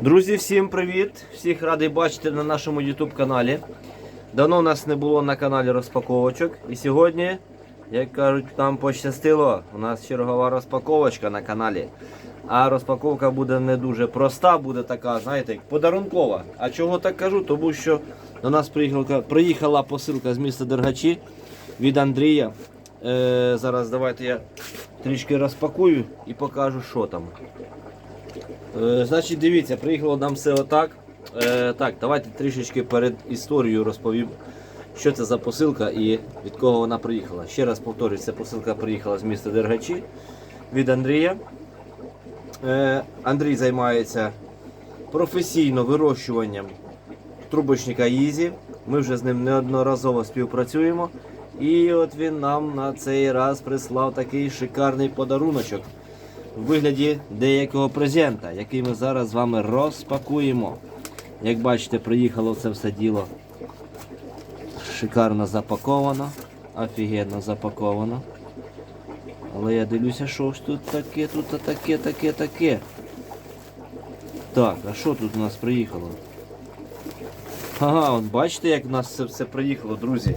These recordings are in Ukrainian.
Друзі, всім привіт! Всіх радий бачити на нашому YouTube каналі. Давно у нас не було на каналі розпаковочок. І сьогодні, як кажуть, нам пощастило. У нас чергова розпаковочка на каналі. А розпаковка буде не дуже проста, буде така, знаєте, подарункова. А чого так кажу? Тому що до нас приїхала, приїхала посилка з міста Дергачі від Андрія. Е, зараз давайте я трішки розпакую і покажу, що там. Е, значить, дивіться, приїхало нам все отак. Е, так, давайте трішечки перед історією розповім, що це за посилка і від кого вона приїхала. Ще раз повторюю, ця посилка приїхала з міста Дергачі від Андрія. Е, Андрій займається професійно вирощуванням трубочника Ізі. Ми вже з ним неодноразово співпрацюємо. І от він нам на цей раз прислав такий шикарний подаруночок у вигляді деякого презента, який ми зараз з вами розпакуємо. Як бачите, приїхало це все діло шикарно запаковано, офігенно запаковано. Але я дивлюся, що ж тут таке, тут таке, таке, таке. Так, а що тут у нас приїхало? Ага, от бачите, як у нас це все приїхало, друзі.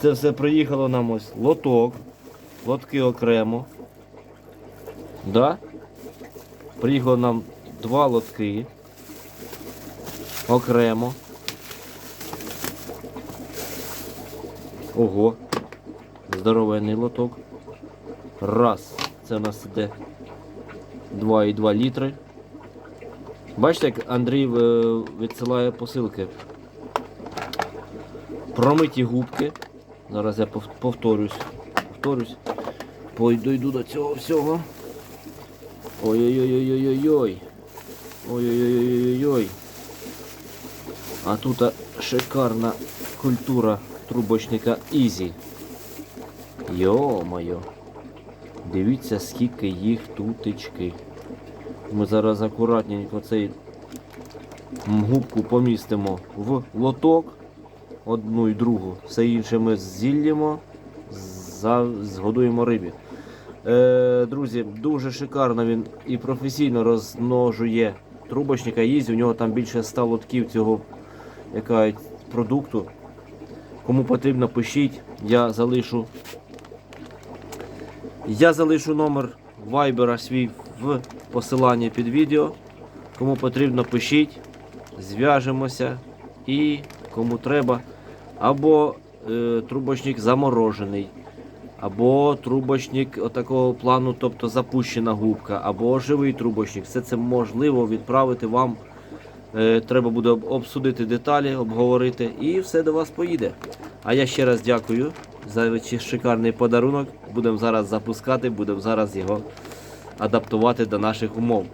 Це все приїхало нам ось лоток, лотки окремо. Да? Приїхало нам два лотки окремо. Ого, здоровенний лоток. Раз. Це у нас іде 2,2 літри. Бачите, як Андрій е, відсилає посилки. Промиті губки. Зараз я повторюсь. Повторюсь. Пойду йду до цього всього. Ой-ой-ой-ой-ой-ой. Ой-ой-ой-ой-ой. А тут шикарна культура трубочника Ізі. Йо-моє. Дивіться, скільки їх тутечки. Ми зараз акуратненько цей губку помістимо в лоток. Одну і другу. Все інше ми зіллємо, згодуємо рибі. Е, друзі, дуже шикарно він і професійно розмножує трубочника їзі. У нього там більше 100 лотків цього яка, продукту. Кому потрібно, пишіть. Я залишу. Я залишу номер вайбера свій в посиланні під відео. Кому потрібно, пишіть, зв'яжемося і кому треба. Або е, трубочник заморожений, або трубочник отакого плану, тобто запущена губка, або живий трубочник. Все це можливо відправити вам. Е, треба буде обсудити деталі, обговорити, і все до вас поїде. А я ще раз дякую за шикарний подарунок. Будемо зараз запускати, будемо зараз його адаптувати до наших умов.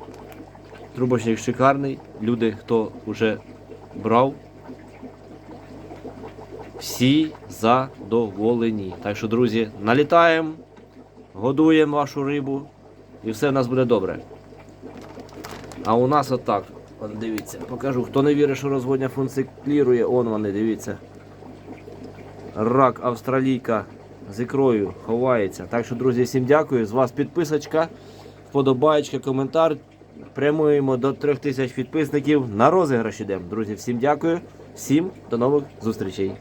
Трубочник шикарний. Люди, хто вже брав, всі задоволені. Так що, друзі, налітаємо, годуємо вашу рибу і все в нас буде добре. А у нас отак. От дивіться, покажу. Хто не вірить, що розводня функціонує, он вони, дивіться. Рак австралійка з ікрою ховається. Так що, друзі, всім дякую. З вас підписочка, вподобаєчка, коментар. Прямуємо до 3000 підписників. На розіграш ідемо. Друзі, всім дякую. Всім до нових зустрічей.